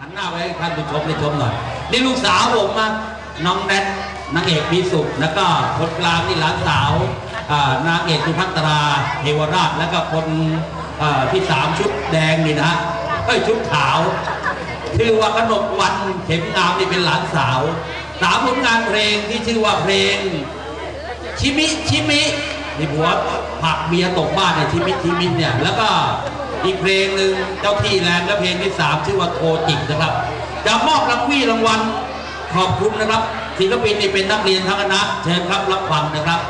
หันหน้าไปให้ท่านผู้ชมได้ชมหน่อย นี่ลูกสาวผมมาน้องแดนนางเอกมีสุข แล้วก็คนกลางนี่หลานสาวนางเอกสุพัตราเทวราช แล้วก็คนที่สามชุดแดงนี่นะฮะเอ้ยชุดขาวชื่อว่าขนมวันเข็มงามนี่เป็นหลานสาวสามผลงานเพลงที่ชื่อว่าเพลง ชิมิชิมินี่ผัวผักเมียตกบ้านเนี่ยชิมิชิมิเนี่ยแล้วก็ อีกเพลงหนึ่งเจ้าที่แลนด์และเพลงที่สามชื่อว่าโทจิงนะครับ จะมอบรางวีรางวัลขอบคุณนะครับศิลปินนี่เป็นนักเรียนทั้งคณะเชิญครับรับฟังนะครับ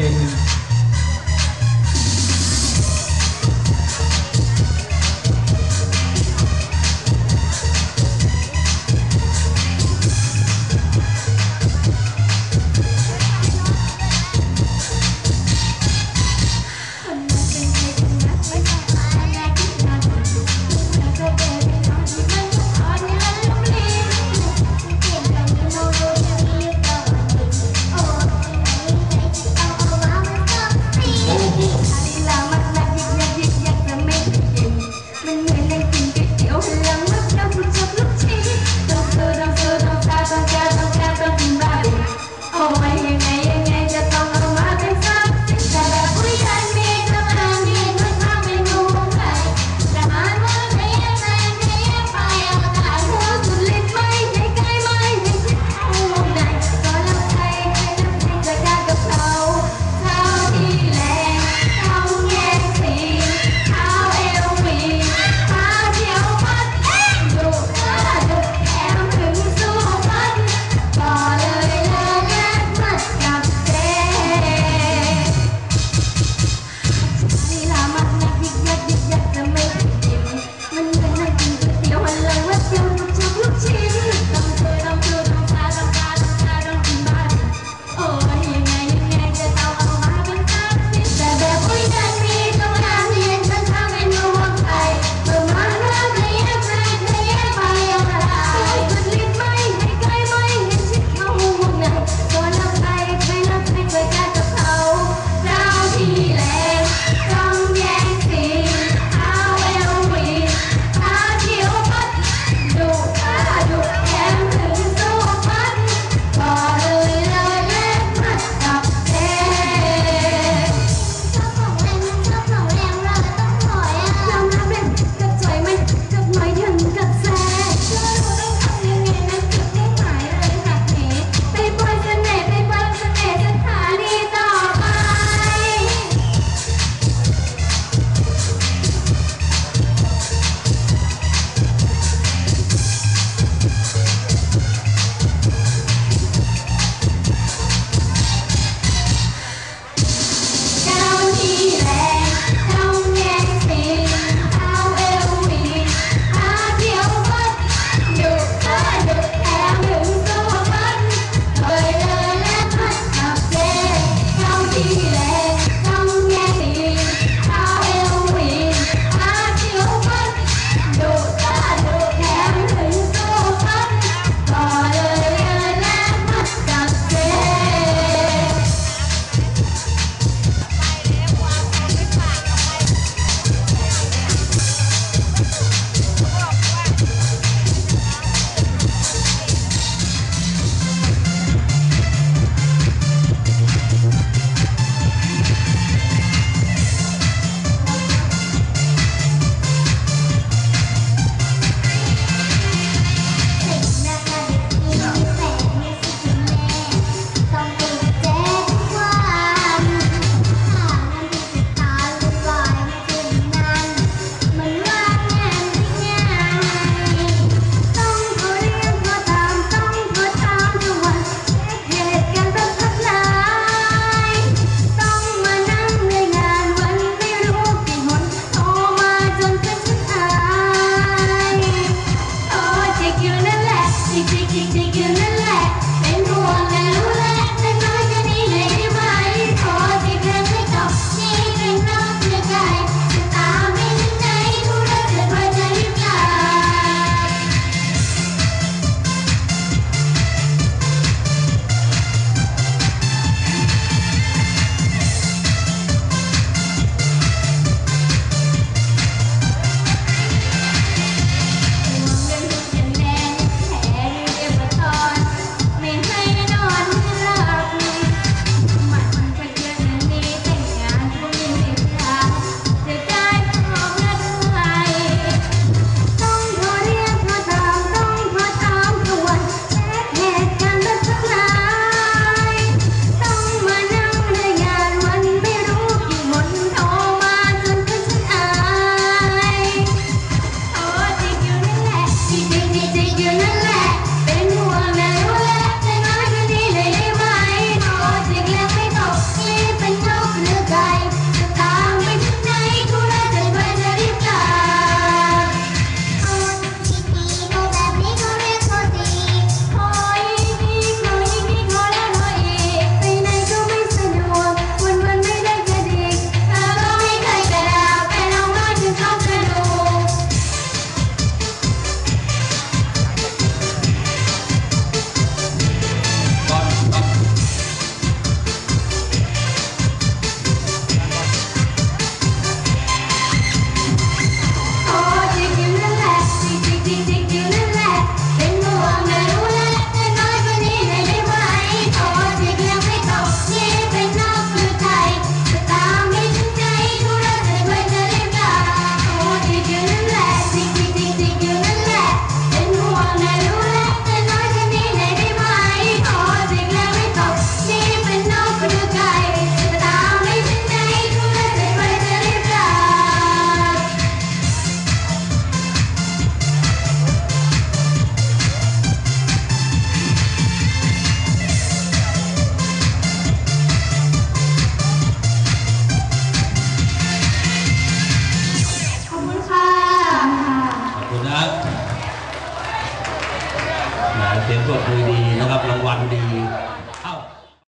here.